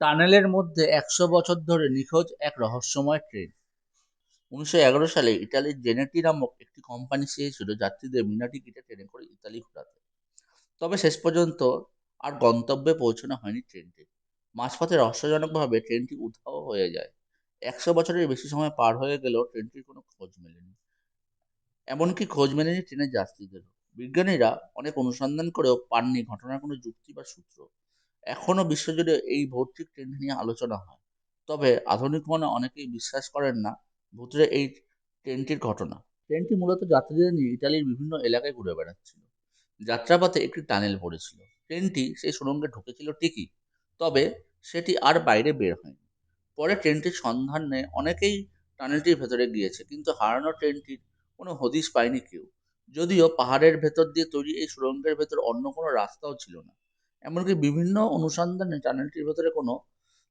টানেলের মধ্যে একশো বছর ধরে নিখোঁজ এক রহস্যময় ট্রেন। উনিশশো এগারো সালে ইটালির জেনেটি নামক একটি কোম্পানি চেয়েছিল যাত্রীদের বিনা টিকিটে ট্রেনে করে ইতালি ঘোরাতে। তবে শেষ পর্যন্ত আর গন্তব্যে পৌঁছানো হয়নি ট্রেনটি। মাঝপথে রহস্যজনকভাবে ট্রেনটি উধাও হয়ে যায়। একশো বছরের বেশি সময় পার হয়ে গেলেও ট্রেনটির কোনো খোঁজ মেলেনি। এমনকি খোঁজ মেলেনি ট্রেনের যাত্রীদেরও। বিজ্ঞানীরা অনেক অনুসন্ধান করেও পাননি ঘটনার কোনো যুক্তি বা সূত্র। এখনও বিশ্বজুড়ে এই ভৌতিক ট্রেন নিয়ে আলোচনা হয়। তবে আধুনিক মনে অনেকেই বিশ্বাস করেন না ভূতরে এই ট্রেনটির ঘটনা। ট্রেনটি মূলত যাত্রীদের নিয়ে ইটালির বিভিন্ন এলাকায় ঘুরে বেড়াচ্ছিল। যাত্রাপথে একটি টানেল পড়েছিল। ট্রেনটি সেই সুড়ঙ্গে ঢুকেছিল ঠিকই, তবে সেটি আর বাইরে বের হয়নি। পরে ট্রেনটির সন্ধানে অনেকেই টানেলটির ভেতরে গিয়েছে, কিন্তু হারানো ট্রেনটির কোনো হদিশ পায়নি কেউ। যদিও পাহাড়ের ভেতর দিয়ে তৈরি এই সুড়ঙ্গের ভেতর অন্য কোনো রাস্তাও ছিল না। এমনকি বিভিন্ন অনুসন্ধানে টানেলটির ভেতরে কোনো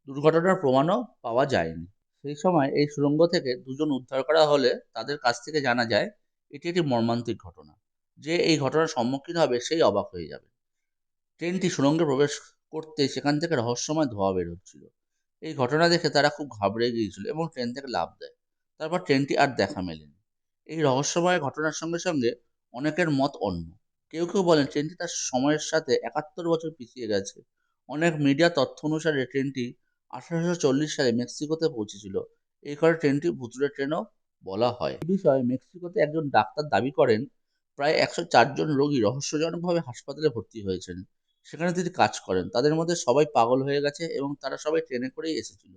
দুর্ঘটনার প্রমাণও পাওয়া যায়নি। সেই সময় এই সুড়ঙ্গ থেকে দুজন উদ্ধার করা হলে তাদের কাছ থেকে জানা যায়, এটি একটি মর্মান্তিক ঘটনা। যে এই ঘটনার সম্মুখীন হবে সেই অবাক হয়ে যাবে। ট্রেনটি সুড়ঙ্গে প্রবেশ করতে সেখান থেকে রহস্যময় ধোঁয়া বের হচ্ছিল এই ঘটনা দেখে তারা খুব ঘাবড়ে গিয়েছিল এবং ট্রেন থেকে লাফ দেয়। তারপর ট্রেনটি আর দেখা মেলেনি। এই রহস্যময় ঘটনার সঙ্গে সঙ্গে অনেকের মত অন্য। কেউ কেউ বলেন ট্রেনটি তার সময়ের সাথে একাত্তর বছর পিছিয়ে গেছে। অনেক মিডিয়া তথ্য অনুসারে ট্রেনটি আঠারোশো চল্লিশ সালে মেক্সিকোতে পৌঁছেছিল। এই কারণে ট্রেনটি ভুতুরে ট্রেনও বলা হয়। এই বিষয়ে মেক্সিকোতে একজন ডাক্তার দাবি করেন, প্রায় একশো চারজন রোগী রহস্যজনকভাবে হাসপাতালে ভর্তি হয়েছেন। সেখানে তিনি কাজ করেন। তাদের মধ্যে সবাই পাগল হয়ে গেছে এবং তারা সবাই ট্রেনে করেই এসেছিল।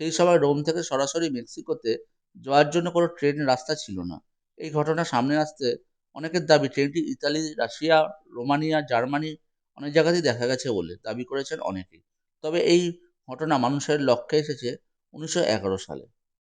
সেই সময় রোম থেকে সরাসরি মেক্সিকোতে যাওয়ার জন্য কোনো ট্রেন রাস্তা ছিল না। এই ঘটনা সামনে আসতে অনেকের দাবি, ট্রেনটি ইতালি, রাশিয়া, রোমানিয়া, জার্মানি অনেক জায়গাতেই দেখা গেছে বলে দাবি করেছেন অনেকেই। তবে এই ঘটনা মানুষের লক্ষ্যে এসেছে উনিশশো এগারো সালে।